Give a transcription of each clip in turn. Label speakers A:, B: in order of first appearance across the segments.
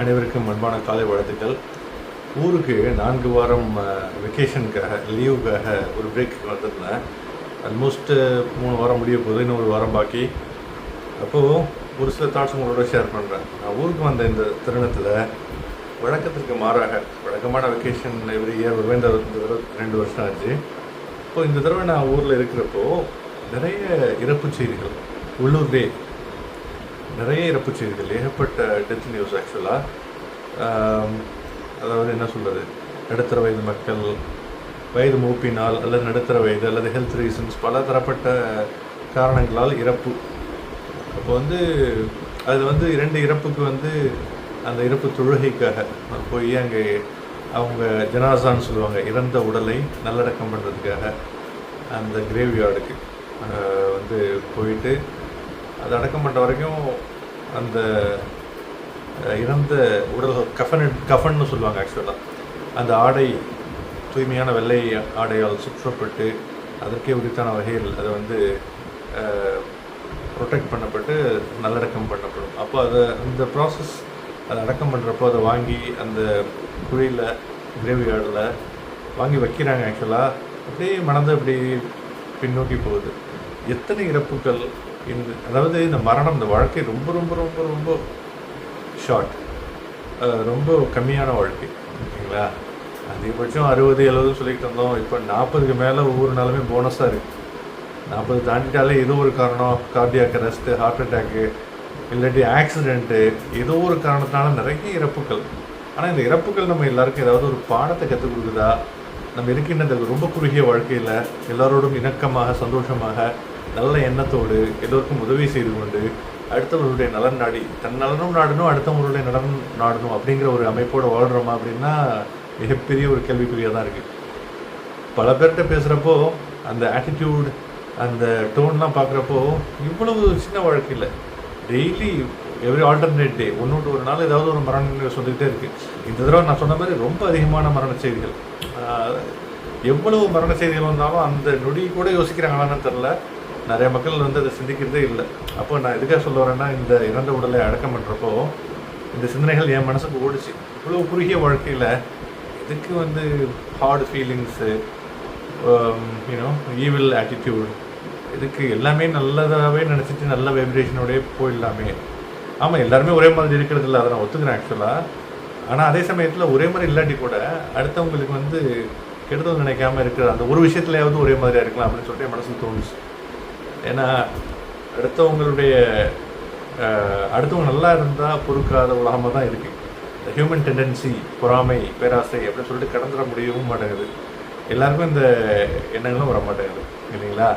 A: அனைவருக்கும் அன்பான காலை வாழ்த்துக்கள் ஊருக்கு நான்கு வாரம் வெக்கேஷனுக்காக லீவுக்காக ஒரு பிரேக்கு வந்திருந்தேன். ஆல்மோஸ்ட் மூணு வாரம் முடிய போகுது இன்னும் ஒரு வாரம் பாக்கி. அப்போது ஒரு சில தாட்ஸ் உங்களோட ஷேர் பண்ணுறேன் நான் ஊருக்கு வந்த இந்த தருணத்தில் வழக்கத்திற்கு மாறாக வழக்கமான வெக்கேஷன் எவ்ரி இயர் வருவேன் இந்த இந்த தடவை ரெண்டு வருஷம் ஆச்சு. இப்போ இந்த தடவை நான் ஊரில் இருக்கிறப்போ நிறைய இறப்பு செய்திகள் உள்ளூர்லேயே நிறைய இறப்பு செய்திகள் ஏகப்பட்ட டெத் நியூஸ் ஆக்சுவலாக அதாவது என்ன சொல்கிறது நடுத்தர வயது மக்கள் வயது மூப்பினால் அல்லது நடுத்தர வயது அல்லது ஹெல்த் ரீசன்ஸ் பல தரப்பட்ட காரணங்களால் இறப்பு. அப்போ வந்து அது வந்து இரண்டு இறப்புக்கு வந்து அந்த இறப்பு தொழுகைக்காக போய் அங்கே அவங்க ஜனாசான்னு சொல்லுவாங்க இறந்த உடலை நல்லடக்கம் பண்ணுறதுக்காக அந்த கிரேவ்யார்டுக்கு வந்து போயிட்டு அது அடக்கம் பண்ணுற வரைக்கும் அந்த இறந்த உடல் கஃபன் கஃபன்னு சொல்லுவாங்க ஆக்சுவலாக அந்த ஆடை தூய்மையான வெள்ளை ஆடையால் சுற்றப்பட்டு அதற்கே உரித்தான வகையில் அதை வந்து ப்ரொடெக்ட் பண்ணப்பட்டு நல்லடக்கம் பண்ணப்படும். அப்போ அதை அந்த ப்ராசஸ் அதை அடக்கம் பண்ணுறப்போ அதை வாங்கி அந்த குழியில் கிரேவியார்டில் வாங்கி வைக்கிறாங்க ஆக்சுவலாக அப்படியே மனதை அப்படி பின்னோக்கி போகுது. எத்தனை இறப்புகள் இந்த அதாவது இந்த மரணம் இந்த வாழ்க்கை ரொம்ப ரொம்ப ரொம்ப ரொம்ப ஷார்ட் ரொம்ப கம்மியான வாழ்க்கை. ஓகேங்களா? அதிகபட்சம் அறுபது எழுபது சொல்லிக்கிட்டு இருந்தோம். இப்போ நாற்பதுக்கு மேலே ஒவ்வொரு நாளுமே போனஸாக இருக்குது நாற்பது தாண்டிட்டாலே ஏதோ ஒரு காரணம். கார்டியாக் அரெஸ்ட்டு ஹார்ட் அட்டாக்கு இல்லாட்டி ஆக்சிடெண்ட்டு ஏதோ ஒரு காரணத்தினால நிறைய இறப்புகள். ஆனால் இந்த இறப்புகள் நம்ம எல்லாருக்கும் ஏதாவது ஒரு பாடத்தை கற்றுக் கொடுக்குதா? நம்ம இருக்கின்ற இந்த ரொம்ப குறுகிய வாழ்க்கையில் எல்லாரோடும் இணக்கமாக சந்தோஷமாக நல்ல எண்ணத்தோடு எல்லோருக்கும் உதவி செய்து கொண்டு அடுத்தவர்களுடைய நலன் நாடி தன் நலனும் நாடணும் அடுத்தவங்களுடைய நலன் நாடணும் அப்படிங்கிற ஒரு அமைப்போடு வாழ்கிறோமா அப்படின்னா மிகப்பெரிய ஒரு கேள்விக்குறியாக தான் இருக்குது பல பேர்கிட்ட பேசுகிறப்போ அந்த ஆட்டிடியூட் அந்த டோன்லாம் பார்க்குறப்போ இவ்வளவு சின்ன வாழ்க்கையில் டெய்லி எவ்ரி ஆல்டர்னேட் டே ஒன்று விட்டு ஒரு நாள் ஏதாவது ஒரு மரணம் சொல்லிக்கிட்டே இருக்குது இந்த தடவை நான் சொன்ன மாதிரி ரொம்ப அதிகமான மரண செய்திகள். எவ்வளவு மரண செய்திகள் வந்தாலும் அந்த நொடி கூட யோசிக்கிறாங்களான்னு தெரில நிறைய மக்கள் வந்து அதை சிந்திக்கிறதே இல்லை. அப்போ நான் எதுக்காக சொல்ல வரேன்னா இந்த இறந்த உடலை அடக்கம் பண்ணுறப்போ இந்த சிந்தனைகள் என் மனசுக்கு ஓடிச்சு. இவ்வளோ குறுகிய வாழ்க்கையில் எதுக்கு வந்து heart feelings you know evil attitude இதுக்கு எல்லாமே நல்லதாகவே நினச்சிட்டு நல்ல வைப்ரேஷனோடய போயிடலாமே. ஆமாம் எல்லாருமே ஒரே மாதிரி இருக்கிறது இல்லை. அதை நான் ஒத்துக்கிறேன் ஆக்சுவலாக ஆனால் அதே சமயத்தில் ஒரே மாதிரி இல்லாட்டி கூட அடுத்தவங்களுக்கு வந்து கெடுதல் நினைக்காம இருக்கிற அந்த ஒரு விஷயத்துலையாவது ஒரே மாதிரியாக இருக்கலாம் அப்படின்னு சொல்லிட்டு என் மனசுக்கு தோணுச்சு. ஏன்னா அடுத்தவங்களுடைய அடுத்தவங்க நல்லா இருந்தால் பொறுக்காத உலகமாக தான் இருக்குது இந்த ஹியூமன் டெண்டன்சி பொறாமை பேராசை அப்படின்னு சொல்லிட்டு கடந்துட முடியவும் மாட்டேங்குது. எல்லாருக்கும் இந்த எண்ணங்களும் வர மாட்டேங்குது இல்லைங்களா?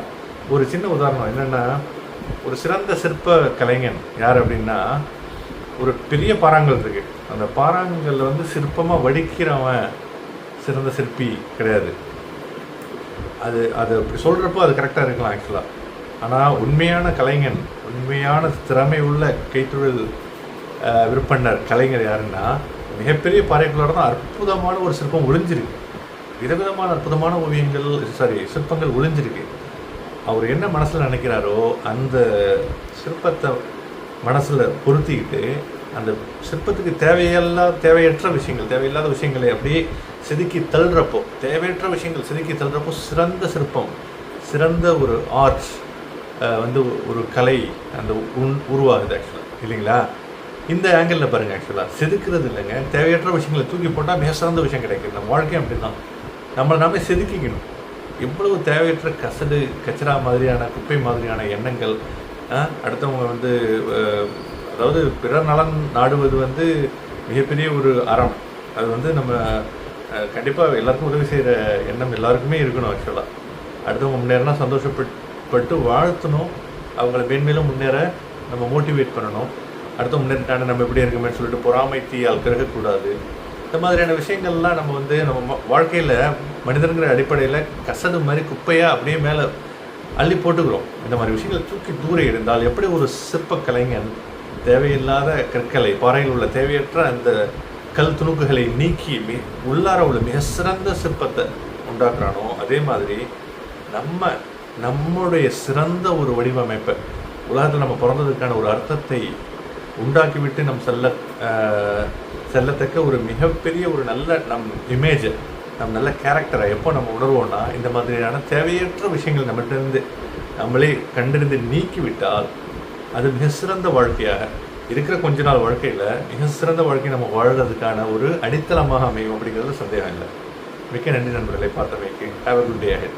A: ஒரு சின்ன உதாரணம் என்னென்னா ஒரு சிறந்த சிற்ப கலைஞன் யார் அப்படின்னா ஒரு பெரிய பாறாங்கல் இருக்குது அந்த பாறாங்கல்ல வந்து சிற்பமாக வடிக்கிறவன் சிறந்த சிற்பி கிடையாது. அது அது அப்படி சொல்கிறப்போ அது கரெக்டாக இருக்கலாம் ஆக்சுவலாக ஆனால் உண்மையான கலைஞன் உண்மையான திறமை உள்ள கைத்தொழில் விற்பனர் கலைஞர் யாருன்னா மிகப்பெரிய பாறைகளோட தான் அற்புதமான ஒரு சிற்பம் ஒளிஞ்சிருக்கு. விதவிதமான அற்புதமான ஓவியங்கள் சாரி சிற்பங்கள் ஒளிஞ்சிருக்கு. அவர் என்ன மனசில் நினைக்கிறாரோ அந்த சிற்பத்தை மனசில் பொருத்திக்கிட்டு அந்த சிற்பத்துக்கு தேவையெல்லாம் தேவையற்ற விஷயங்கள் தேவையில்லாத விஷயங்களை அப்படியே செதுக்கி தள்ளுறப்போ தேவையற்ற விஷயங்கள் செதுக்கி தள்ளுறப்போ சிறந்த சிற்பம் சிறந்த ஒரு ஆர்ட்ஸ் வந்து ஒரு கலை அந்த உன் உருவாகுது ஆக்சுவலாக இல்லைங்களா? இந்த ஆங்கிளில் பாருங்கள் ஆக்சுவலாக செதுக்கிறது இல்லைங்க. தேவையற்ற விஷயங்களை தூக்கி போட்டால் மிக சிறந்த விஷயம் கிடைக்கும் நம்ம வாழ்க்கையும் அப்படி தான் நம்மளை நாமே செதுக்கிக்கணும். எவ்வளவு தேவையற்ற கசடு கச்சரா மாதிரியான குப்பை மாதிரியான எண்ணங்கள் அடுத்தவங்க வந்து அதாவது பிறர் நலன் நாடுவது வந்து மிகப்பெரிய ஒரு அறம். அது வந்து நம்ம கண்டிப்பாக எல்லாருக்கும் உதவி செய்கிற எண்ணம் எல்லாருக்குமே இருக்கணும் ஆக்சுவலாக அடுத்தவங்க முன்னேறினா சந்தோஷப்பட்டு பட்டு வாழ்த்தணும். அவங்கள மேன்மேலும் முன்னேற நம்ம மோட்டிவேட் பண்ணணும். அடுத்த முன்னேறிட்டான நம்ம எப்படி இருக்கோமே சொல்லிட்டு பொறாமை தீயால் கருகக்கூடாது. இந்த மாதிரியான விஷயங்கள்லாம் நம்ம வந்து நம்ம வாழ்க்கையில் மனிதனுங்கிற அடிப்படையில் கசடு மாதிரி குப்பையாக அப்படியே மேலே அள்ளி போட்டுக்கிறோம். இந்த மாதிரி விஷயங்களை தூக்கி தூர இருந்தால் எப்படி ஒரு சிற்ப கலைஞன் தேவையில்லாத கற்களை பாறையில் உள்ள தேவையற்ற அந்த கல் துணுக்குகளை நீக்கி மி உள்ளார உள்ள மிக சிறந்த சிற்பத்தை உண்டாக்குறானோ அதே மாதிரி நம்ம நம்முடைய சிறந்த ஒரு வடிவமைப்பை. உலகத்தில் நம்ம பிறந்ததுக்கான ஒரு அர்த்தத்தை உண்டாக்கிவிட்டு நம் செல்ல செல்லத்தக்க ஒரு மிகப்பெரிய ஒரு நல்ல நம் இமேஜை நம் நல்ல கேரக்டரை எப்போ நம்ம உணர்வோம்னா இந்த மாதிரியான தேவையற்ற விஷயங்கள் நம்மகிட்டருந்து நம்மளே கண்டறிந்து நீக்கிவிட்டால் அது மிக சிறந்த வாழ்க்கையாக இருக்கிற கொஞ்ச நாள் வாழ்க்கையில் மிக சிறந்த வாழ்க்கை நம்ம வாழ்கிறதுக்கான ஒரு அடித்தளமாக அமையும் அப்படிங்கிறது சந்தேகம் இல்லை. மிக்க நன்றி நண்பர்களை பார்த்தமைக்கு. Have a good day ahead